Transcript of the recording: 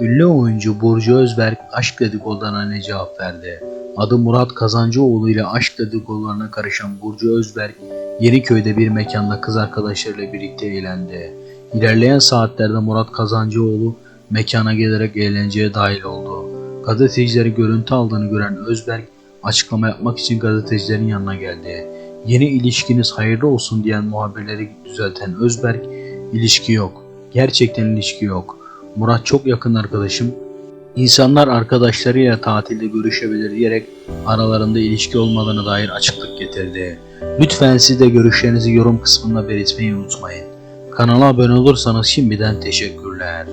Ünlü oyuncu Burcu Özberk aşk dedikodularına ne cevap verdi? Adı Murat Kazancıoğlu ile aşk dedikodularına karışan Burcu Özberk, Yeniköy'de bir mekanda kız arkadaşlarıyla birlikte eğlendi. İlerleyen saatlerde Murat Kazancıoğlu mekana gelerek eğlenceye dahil oldu. Gazetecileri görüntü aldığını gören Özberk açıklama yapmak için gazetecilerin yanına geldi. Yeni ilişkiniz hayırlı olsun diyen muhabirleri düzelten Özberk, ilişki yok. Gerçekten ilişki yok. Murat çok yakın arkadaşım. İnsanlar arkadaşlarıyla tatilde görüşebilir diyerek aralarında ilişki olmadığına dair açıklık getirdi. Lütfen siz de görüşlerinizi yorum kısmında belirtmeyi unutmayın. Kanala abone olursanız şimdiden teşekkürler.